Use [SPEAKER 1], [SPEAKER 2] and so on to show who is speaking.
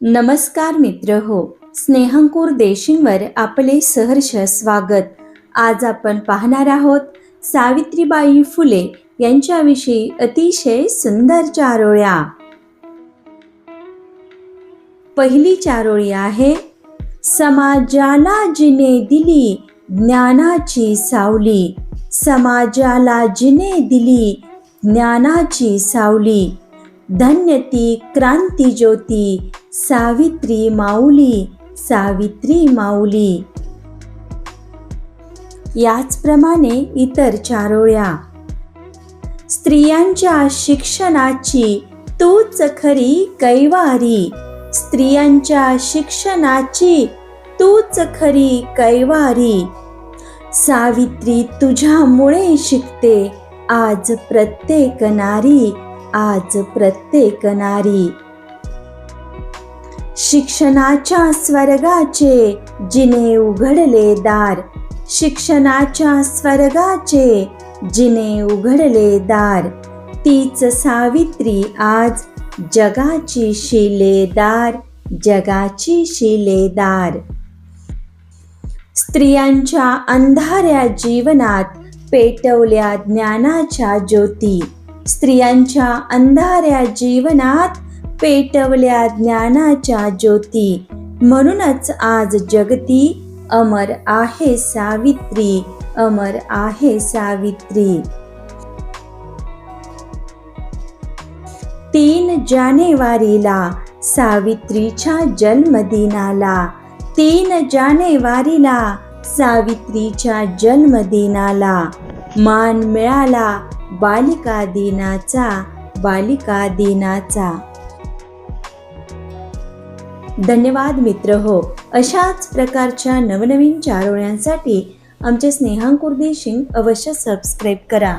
[SPEAKER 1] नमस्कार मित्र हो स्नेहंकूर देशींवर आपले सहर्ष स्वागत. आज आपण पाहणार आहोत सावित्रीबाई फुले यांच्याविषयी अतिशय सुंदर चारोळ्या. पहिली चारोळी आहे समाजाला जिने दिली ज्ञानाची सावली. समाजाला जिने दिली ज्ञानाची सावली. धन्य ती क्रांती ज्योती सावित्री माऊली सावित्री माऊली. याचप्रमाणे इतर चारोळ्या. स्त्रियांच्या शिक्षणाची तूच खरी कैवारी. स्त्रियांच्या शिक्षणाची तूच खरी कैवारी. सावित्री तुझ्यामुळे शिकते आज प्रत्येक नारी आज प्रत्येक नारी. शिक्षणाच्या स्वर्गाचे जिने उघडले दार. शिक्षणाच्या स्वर्गाचे जिने उघडले दार. तीच सावित्री आज जगाची शिलेदार जगाची शिलेदार स्त्रियांच्या अंधाऱ्या जीवनात पेटवल्या ज्ञानाच्या ज्योती. स्त्रियांच्या अंधाऱ्या जीवनात पेटवल्या ज्ञानाच्या ज्योती. म्हणूनच आज जगती अमर आहे सावित्री अमर आहे सावित्री. तीन जानेवारीला सावित्रीच्या जन्मदिनाला. तीन जानेवारीला सावित्रीच्या जन्मदिनाला. मान मिळाला बालिका दिनाचा बालिका दिनाचा. धन्यवाद मित्र हो. अशाच प्रकारच्या नवनवीन चारोळ्यांसाठी आमचे स्नेहांकुर्दी देशिंग अवश्य सबस्क्राईब करा.